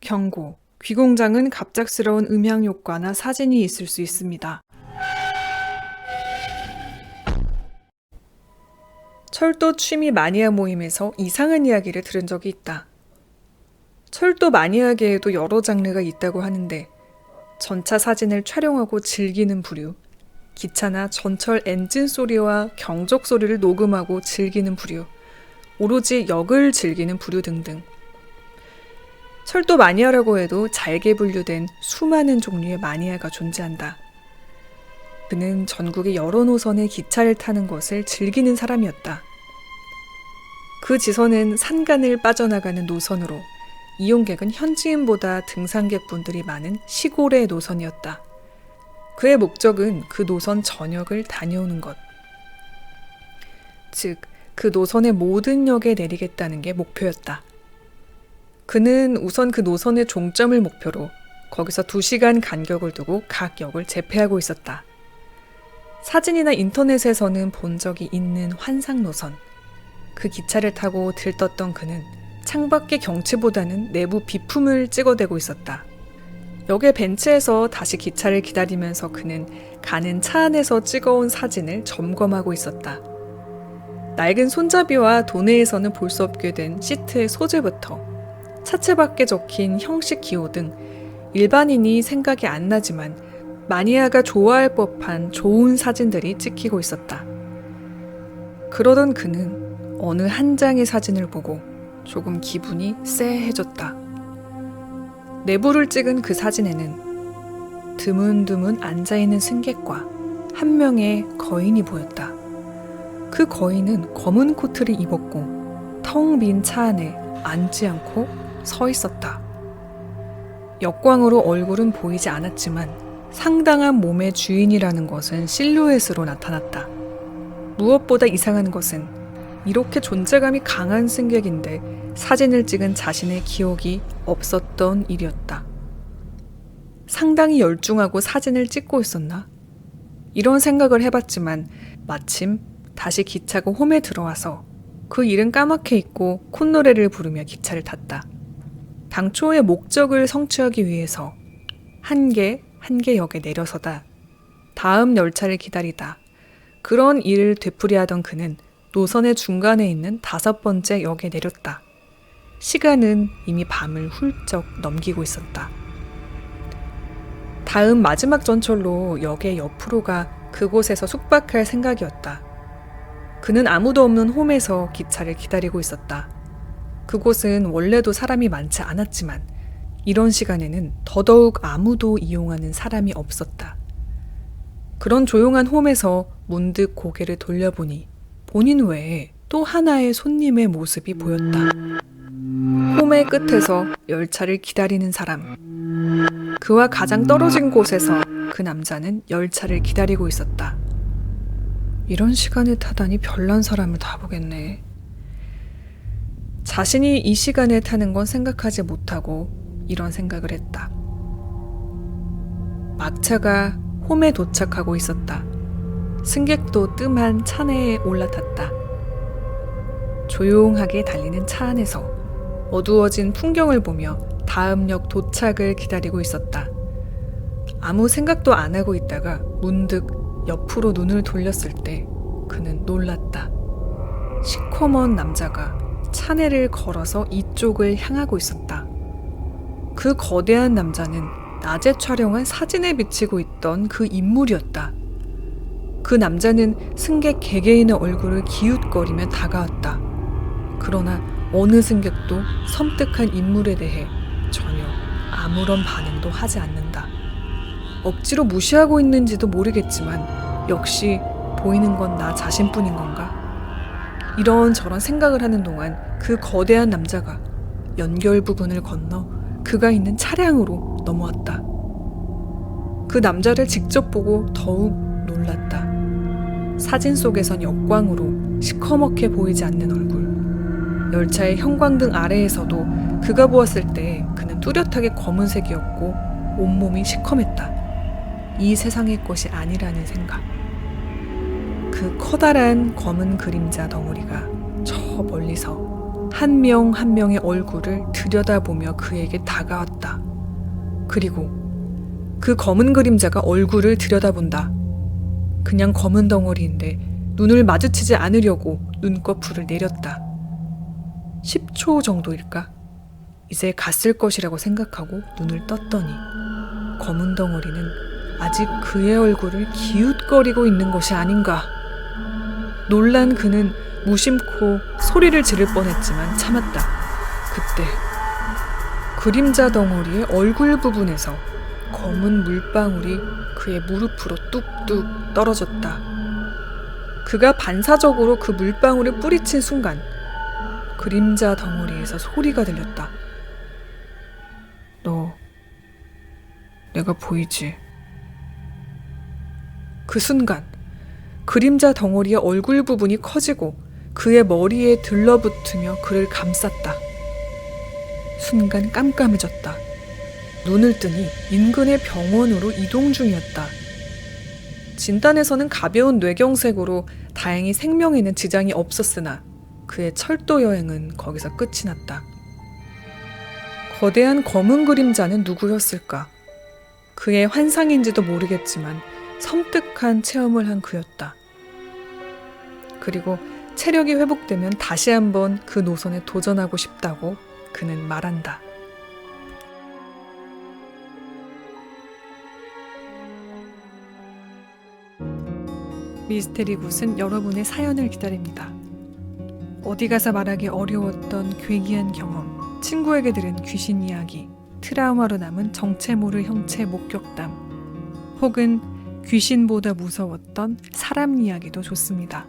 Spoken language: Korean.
경고. 귀공장은 갑작스러운 음향 효과나 사진이 있을 수 있습니다. 철도 취미 마니아 모임에서 이상한 이야기를 들은 적이 있다. 철도 마니아계에도 여러 장르가 있다고 하는데 전차 사진을 촬영하고 즐기는 부류, 기차나 전철 엔진 소리와 경적 소리를 녹음하고 즐기는 부류, 오로지 역을 즐기는 부류 등등. 철도 마니아라고 해도 잘게 분류된 수많은 종류의 마니아가 존재한다. 그는 전국의 여러 노선의 기차를 타는 것을 즐기는 사람이었다. 그 지선은 산간을 빠져나가는 노선으로 이용객은 현지인보다 등산객분들이 많은 시골의 노선이었다. 그의 목적은 그 노선 전역을 다녀오는 것. 즉, 그 노선의 모든 역에 내리겠다는 게 목표였다. 그는 우선 그 노선의 종점을 목표로 거기서 2시간 간격을 두고 각 역을 재패하고 있었다. 사진이나 인터넷에서는 본 적이 있는 환상 노선. 그 기차를 타고 들떴던 그는 창밖의 경치보다는 내부 비품을 찍어대고 있었다. 역의 벤치에서 다시 기차를 기다리면서 그는 가는 차 안에서 찍어온 사진을 점검하고 있었다. 낡은 손잡이와 도내에서는 볼 수 없게 된 시트의 소재부터 차체 밖에 적힌 형식 기호 등 일반인이 생각이 안 나지만 마니아가 좋아할 법한 좋은 사진들이 찍히고 있었다. 그러던 그는 어느 한 장의 사진을 보고 조금 기분이 쎄해졌다. 내부를 찍은 그 사진에는 드문드문 앉아있는 승객과 한 명의 거인이 보였다. 그 거인은 검은 코트를 입었고 텅 빈 차 안에 앉지 않고 서 있었다. 역광으로 얼굴은 보이지 않았지만 상당한 몸의 주인이라는 것은 실루엣으로 나타났다. 무엇보다 이상한 것은 이렇게 존재감이 강한 승객인데 사진을 찍은 자신의 기억이 없었던 일이었다. 상당히 열중하고 사진을 찍고 있었나? 이런 생각을 해봤지만 마침 다시 기차가 홈에 들어와서 그 일은 까맣게 잊고 콧노래를 부르며 기차를 탔다. 당초의 목적을 성취하기 위해서 한 개, 한 개 역에 내려서다. 다음 열차를 기다리다. 그런 일을 되풀이하던 그는 노선의 중간에 있는 다섯 번째 역에 내렸다. 시간은 이미 밤을 훌쩍 넘기고 있었다. 다음 마지막 전철로 역의 옆으로 가 그곳에서 숙박할 생각이었다. 그는 아무도 없는 홈에서 기차를 기다리고 있었다. 그곳은 원래도 사람이 많지 않았지만 이런 시간에는 더더욱 아무도 이용하는 사람이 없었다. 그런 조용한 홈에서 문득 고개를 돌려보니 본인 외에 또 하나의 손님의 모습이 보였다. 홈의 끝에서 열차를 기다리는 사람. 그와 가장 떨어진 곳에서 그 남자는 열차를 기다리고 있었다. 이런 시간에 타다니 별난 사람을 다 보겠네. 자신이 이 시간에 타는 건 생각하지 못하고 이런 생각을 했다. 막차가 홈에 도착하고 있었다. 승객도 뜸한 차 내에 올라탔다. 조용하게 달리는 차 안에서 어두워진 풍경을 보며 다음 역 도착을 기다리고 있었다. 아무 생각도 안 하고 있다가 문득 옆으로 눈을 돌렸을 때 그는 놀랐다. 시커먼 남자가 차내를 걸어서 이쪽을 향하고 있었다. 그 거대한 남자는 낮에 촬영한 사진에 비치고 있던 그 인물이었다. 그 남자는 승객 개개인의 얼굴을 기웃거리며 다가왔다. 그러나 어느 승객도 섬뜩한 인물에 대해 전혀 아무런 반응도 하지 않는다. 억지로 무시하고 있는지도 모르겠지만 역시 보이는 건 나 자신뿐인 건가? 이런저런 생각을 하는 동안 그 거대한 남자가 연결 부분을 건너 그가 있는 차량으로 넘어왔다. 그 남자를 직접 보고 더욱 놀랐다. 사진 속에선 역광으로 시커멓게 보이지 않는 얼굴. 열차의 형광등 아래에서도 그가 보았을 때 그는 뚜렷하게 검은색이었고 온몸이 시커맸다. 이 세상의 것이 아니라는 생각. 그 커다란 검은 그림자 덩어리가 저 멀리서 한명한 명의 얼굴을 들여다보며 그에게 다가왔다. 그리고 그 검은 그림자가 얼굴을 들여다본다. 그냥 검은 덩어리인데 눈을 마주치지 않으려고 눈꺼풀을 내렸다. 10초 정도일까? 이제 갔을 것이라고 생각하고 눈을 떴더니 검은 덩어리는 아직 그의 얼굴을 기웃거리고 있는 것이 아닌가. 놀란 그는 무심코 소리를 지를 뻔했지만 참았다. 그때 그림자 덩어리의 얼굴 부분에서 검은 물방울이 그의 무릎으로 뚝뚝 떨어졌다. 그가 반사적으로 그 물방울을 뿌리친 순간 그림자 덩어리에서 소리가 들렸다. 너 내가 보이지? 그 순간 그림자 덩어리의 얼굴 부분이 커지고 그의 머리에 들러붙으며 그를 감쌌다. 순간 깜깜해졌다. 눈을 뜨니 인근의 병원으로 이동 중이었다. 진단에서는 가벼운 뇌경색으로 다행히 생명에는 지장이 없었으나 그의 철도 여행은 거기서 끝이 났다. 거대한 검은 그림자는 누구였을까? 그의 환상인지도 모르겠지만 섬뜩한 체험을 한 그였다. 그리고 체력이 회복되면 다시 한번 그 노선에 도전하고 싶다고 그는 말한다. 미스테리 굿은 여러분의 사연을 기다립니다. 어디 가서 말하기 어려웠던 괴기한 경험, 친구에게 들은 귀신 이야기, 트라우마로 남은 정체 모를 형체 목격담, 혹은 귀신보다 무서웠던 사람 이야기도 좋습니다.